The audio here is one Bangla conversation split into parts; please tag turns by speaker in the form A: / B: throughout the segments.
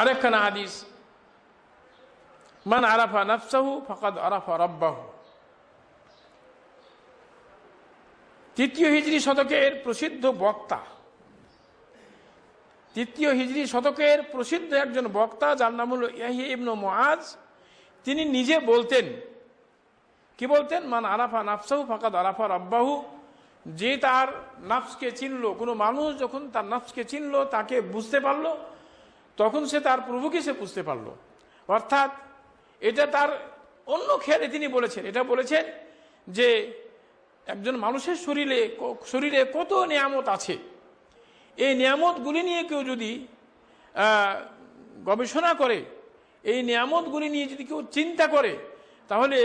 A: আরেকখানা হাদিস। মান আরাফা নাফসাহু ফকাদ আরাফা রব্বাহু। তৃতীয় হিজড়ি শতকের প্রসিদ্ধ বক্তা। তৃতীয় হিজড়ি শতকের প্রসিদ্ধ একজন বক্তা, যার নাম হল ইয়াহি ইবনু মুআজ। তিনি নিজে বলতেন, কি বলতেন? মান আরাফা নাফসাহু ফাকাদ আরাফা রব্বাহু। যে তার নাফসকে চিনল, কোনো মানুষ যখন তার নাফসকে চিনল, তাকে বুঝতে পারল তখন সে তার প্রভুকে সে বুঝতে পারল। অর্থাৎ এটা তার অন্য খেয়ালে তিনি বলেছেন, এটা বলেছেন যে একজন মানুষের শরীরে শরীরে কত নিয়ামত আছে। এই নিয়ামতগুলি নিয়ে কেউ যদি গবেষণা করে, এই নিয়ামতগুলি নিয়ে যদি কেউ চিন্তা করে, তাহলে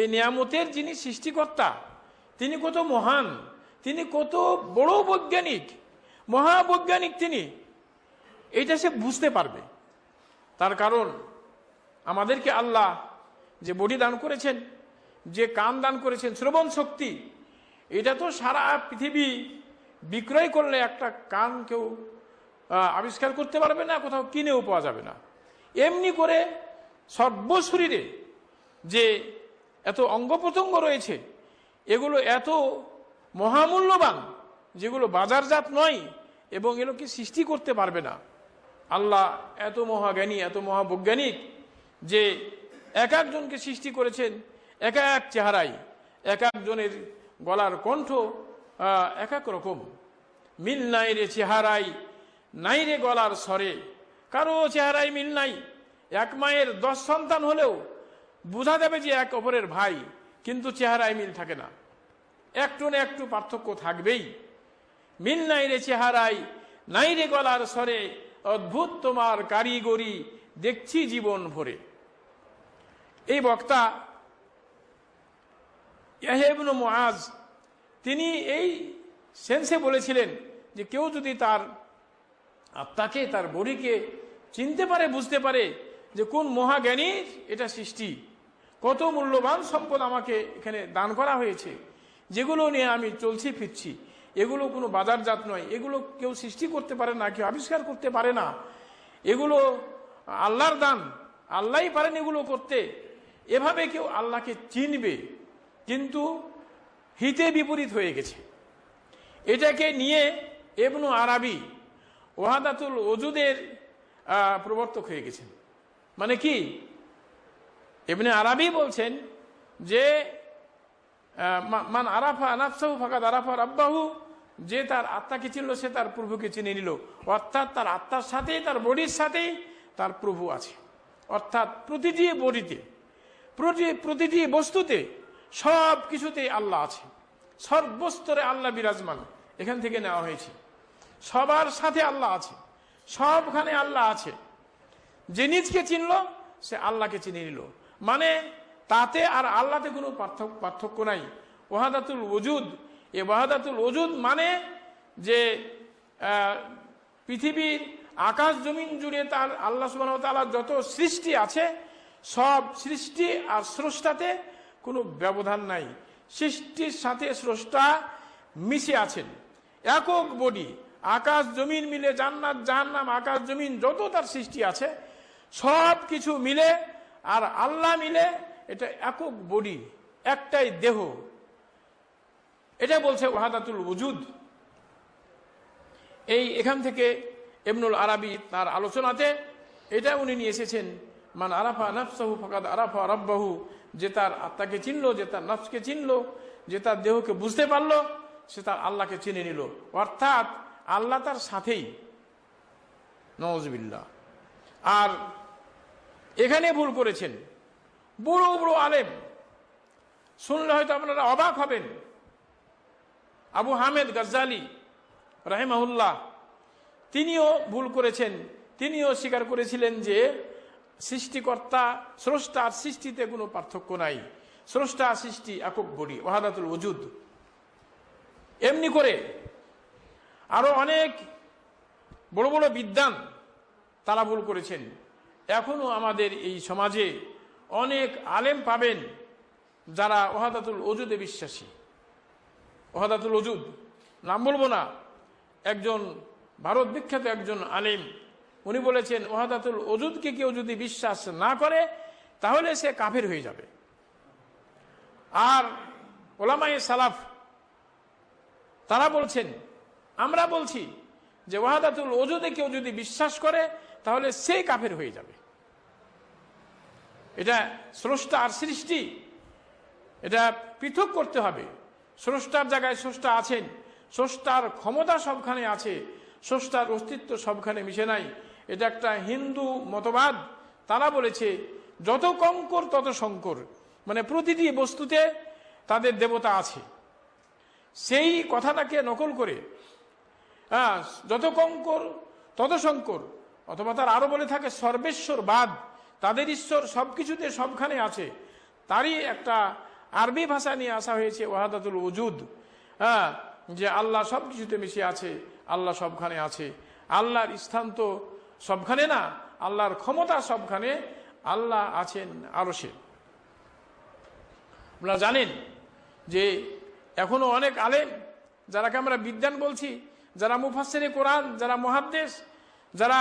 A: এই নিয়ামতের যিনি সৃষ্টিকর্তা, তিনি কত মহান, তিনি কত বড় বৈজ্ঞানিক, মহাবৈজ্ঞানিক তিনি। এটা সে বুঝতে পারবে। তার কারণ, আমাদেরকে আল্লাহ যে বডি দান করেছেন, যে কান দান করেছেন, শ্রবণ শক্তি, এটা তো সারা পৃথিবী বিক্রয় করলে একটা কান কেউ আবিষ্কার করতে পারবে না, কোথাও কিনেও পাওয়া যাবে না। এমনি করে সর্বশরীরে যে এত অঙ্গ প্রত্যঙ্গ রয়েছে, এগুলো এত মহামূল্যবান, যেগুলো বাজারজাত নয় এবং এগুলোকে সৃষ্টি করতে পারবে না। আল্লাহ এত মহাজ্ঞানী, এত মহাবৈজ্ঞানিক যে এক একজনকে সৃষ্টি করেছেন এক এক চেহারায়, এক একজনের গলার কণ্ঠ এক এক রকম। মিল নাই রে চেহারাই নাই রে গলার স্বরে। কারও চেহারায় মিল নাই। এক মায়ের দশ সন্তান হলেও বোঝা যাবে যে এক অপরের ভাই, কিন্তু চেহারায় মিল থাকে না। একটু না একটু পার্থক্য থাকবেই। মিল নাই রে চেহারায়, নাই রে গলার স্বরে। অদ্ভুত তোমার কারিগরি, দেখছি জীবন ভরে। এই বক্তা ইয়াহেবন মহাজ তিনি এই সেন্সে বলেছিলেন যে কেউ যদি তার আত্মাকে, তার বডিকে চিনতে পারে, বুঝতে পারে যে কোন মহাজ্ঞানীর এটা সৃষ্টি, কত মূল্যবান সম্পদ আমাকে এখানে দান করা হয়েছে, যেগুলো নিয়ে আমি চলছি, ফিরছি। এগুলো কোনো বাজারজাত নয়। এগুলো কেউ সৃষ্টি করতে পারে না, কেউ আবিষ্কার করতে পারে না। এগুলো আল্লাহর দান, আল্লাহই পারেন এগুলো করতে। এভাবে কেউ আল্লাহকে চিনবে, কিন্তু হিতে বিপরীত হয়ে গেছে। এটাকে নিয়ে এবনু আরবি ওয়াহাদাতুল ওজুদের প্রবর্তক হয়ে গেছেন। মানে কি? এমনি আরবি বলছেন যে মান আরাফা আনাফসাহু ফাকাদ আরাফা রাব্বাহু যে তার আত্মাকে চিনল, সে তার প্রভুকে চিনে নিল। অর্থাৎ তার আত্মার সাথেই, তার বডির সাথেই তার প্রভু আছে। অর্থাৎ প্রতিটি বডিতে, প্রতি, প্রতিটি বস্তুতে সব কিছুতে আল্লাহ আছে। সর্বস্তরে আল্লাহ বিরাজমান, এখান থেকে নেওয়া হয়েছে। সবার সাথে আল্লাহ আছে, সবখানে আল্লাহ আছে। যে নিজকে চিনল, সে আল্লাহকে চিনে নিল। মানে তাতে আর আল্লাহতে কোনো পার্থক্য নাই। ওহাদাতুল ওজুদ এ ওয়াহাদাতুল ওজুদ মানে যে পৃথিবীর আকাশ জমিন জুড়ে তার আল্লাহ সুবাহ তালার যত সৃষ্টি আছে, সব সৃষ্টি আর স্রষ্টাতে কোনো ব্যবধান নাই। সৃষ্টির সাথে স্রষ্টা মিশে আছেন। একক বডি, আকাশ জমিন মিলে, জান্নাত, জাহান্নাম, আকাশ জমিন যত তার সৃষ্টি আছে, সব কিছু মিলে আর আল্লাহ মিলে এটা একক বডি, একটাই দেহ। এটা বলছে ওয়াহাদাতুল ওজুদ এই এখান থেকে এমনুল আরবি তার আলোচনাতে এটা উনি নিয়ে এসেছেন, মান আরাফা নফসাহু ফকাদ আরাফা রব্বাহু যে তার আত্মাকে চিনল, যে তার নফসকে চিনল, যে তার দেহকে বুঝতে পারল, সে তার আল্লাহকে চিনে নিল। অর্থাৎ আল্লাহ তার সাথেই। নওয়াজবিল্লা আর এখানে ভুল করেছেন। বড় বড় আলেম। শুনলে হয়তো আপনারা অবাক হবেন। আবু হামেদ গজ্জালি, রাহেমাহুল্লাহ, তিনিও ভুল করেছেন। তিনিও স্বীকার করেছিলেন যে সৃষ্টিকর্তা স্রষ্টা আর সৃষ্টিতে কোনো পার্থক্য নাই। স্রষ্টা সৃষ্টি একক বডি ওহাদাতুল ওজুদ এমনি করে আরও অনেক বড় বড় বিদ্যান তারা ভুল করেছেন। এখনও আমাদের এই সমাজে অনেক আলেম পাবেন যারা ওহাদাতুল ওজুদে বিশ্বাসী। ওহাদাতুল ওজুদ। নাম বলব না। একজন ভারত বিখ্যাত একজন আলিম, উনি বলেছেন, ওহাদাতুল ওজুদকে কেউ যদি বিশ্বাস না করে, তাহলে সে কাফের হয়ে যাবে। আর ওলামাই সালাফ, তারা বলছেন, আমরা বলছি যে ওয়াহাদাতুল ওজুদে কেউ যদি বিশ্বাস করে, তাহলে সে কাফের হয়ে যাবে। এটা স্রষ্টা আর সৃষ্টি, এটা পৃথক করতে হবে। স্রষ্টার জায়গায় স্রষ্টা আছেন, স্রষ্টার ক্ষমতা সবখানে আছে, স্রষ্টার অস্তিত্ব সবখানে মিশে নাই। এটা একটা হিন্দু মতবাদ। তারা বলেছে, যত কঙ্কর, তত শঙ্কর। মানে প্রতিটি বস্তুতে তাদের দেবতা আছে। সেই কথাটাকে নকল করে হ্যাঁ যত কঙ্কর, তত শঙ্কর, অথবা তার আরও বলে থাকে সর্বেশ্বর বাদ তাদের ঈশ্বর সবকিছুতে সবখানে আছে। তারই একটা আরবি ভাষা নিয়ে আসা হয়েছে, ওয়াহাদাতুল উজুদ হ্যাঁ যে আল্লাহ সব কিছুতে মিশে আছে, আল্লাহ সবখানে আছে। আল্লাহর স্থান তো সবখানে না, আল্লাহর ক্ষমতা সবখানে, আল্লাহ আছেন আরও সে আপনারা জানেন যে এখনও অনেক আলেম, যারাকে আমরা বিজ্ঞান বলছি, যারা মুফাসেরে কোরআন, যারা মহাদ্দেশ যারা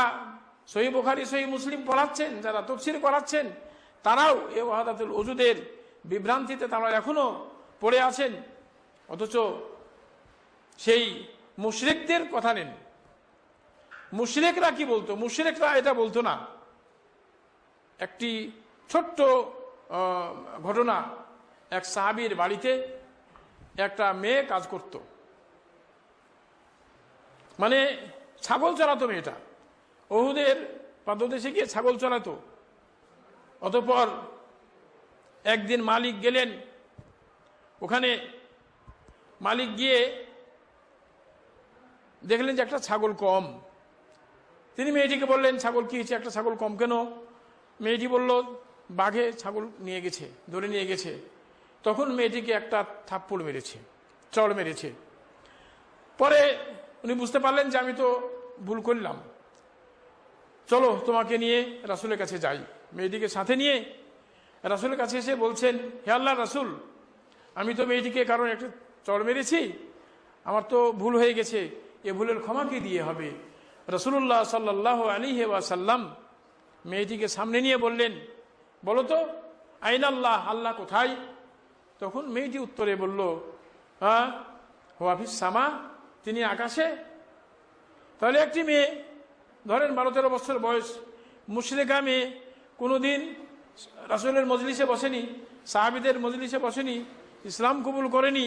A: সহি বুখারি সহি মুসলিম পড়াচ্ছেন, যারা তফসির করাচ্ছেন, তারাও এ ওয়াহাদাতুল ওজুদের বিভ্রান্তিতে তারা এখনও পড়ে আছেন। অথচ সেই মুশরিকদের কথা নেন। মুশরিকরা কি বলতো? মুশরিকরা এটা বলতো না। একটি ছোট্ট ঘটনা। এক সাহাবির বাড়িতে একটা মেয়ে কাজ করত। মানে ছাগল চড়াতো মেয়েটা। ওহুদের পাদদেশে গিয়ে ছাগল চড়াতো। অতপর একদিন মালিক গেলেন। ওখানে মালিক গিয়ে দেখলেন যে একটা ছাগল কম। তিনি মেয়েটিকে বললেন, ছাগল কি হয়েছে? একটা ছাগল কম কেন? মেয়েটি বলল, বাঘে ছাগল নিয়ে গেছে, ধরে নিয়ে গেছে। তখন মেয়েটিকে একটা থাপ্পড় মেরেছে, চড় মেরেছে। পরে উনি বুঝতে পারলেন যে আমি তো ভুল করলাম। চলো তোমাকে নিয়ে রাসুলের কাছে যাই। মেয়েটিকে সাথে নিয়ে রাসুলের কাছে এসে বলছেন, হে আল্লাহ রাসুল, আমি তো মেয়েটিকে কারণ একটা চড় মেরেছি, আমার তো ভুল হয়ে গেছে, এ ভুলের ক্ষমা কি দিয়ে হবে? রসুল্লাহ সাল্লাহ আলী ওয়াসাল্লাম মেয়েটিকে সামনে নিয়ে বললেন, বলো তো আইন আল্লাহ আল্লাহ কোথায়? তখন মেয়েটি উত্তরে বলল হ্যাঁ হোয়াফিস সামা, তিনি আকাশে। তাহলে একটি মেয়ে, ধরেন বারো তেরো বছর বয়স, মুশরেকা মেয়ে, কোনোদিন রাসুলের মজলিসে বসেনি, সাহাবিদের মজলিসে বসেনি, ইসলাম কবুল করেনি।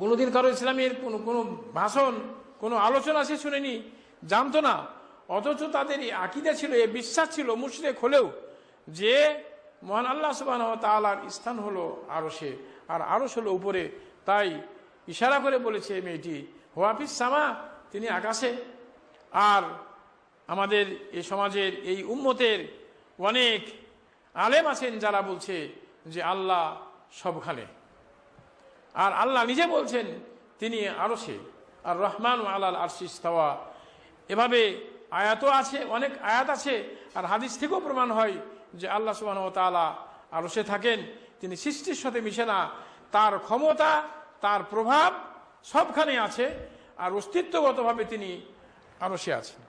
A: কোনোদিন কারও ইসলামের কোনো কোনো ভাষণ, কোনো আলোচনা সে শুনেনি, জানতো না। অথচ তাদের এই আকিদা ছিল এ বিশ্বাস ছিল মুশরেক হলেও যে মহান আল্লাহ সুবাহ তালার স্থান হলো আরসে আর আরস হলো উপরে। তাই ইশারা করে বলেছে মেয়েটি হোয়াফিস সামা তিনি আকাশে। আর আমাদের এই সমাজের এই উম্মতের অনেক আলেম আছেন যারা বলছে যে আল্লাহ সবখানে আর আল্লাহ নিজে বলছেন তিনি আরসে আর রহমান আলাল আরশিস্তাওয়া এভাবে আয়াতও আছে, অনেক আয়াত আছে, আর হাদিস থেকেও প্রমাণ হয় যে আল্লাহ সুবাহ তালা আরসে থাকেন। তিনি সৃষ্টির সাথে মিশে না, তার ক্ষমতা, তার প্রভাব সবখানে আছে, আর অস্তিত্বগতভাবে তিনি আরসে আছেন।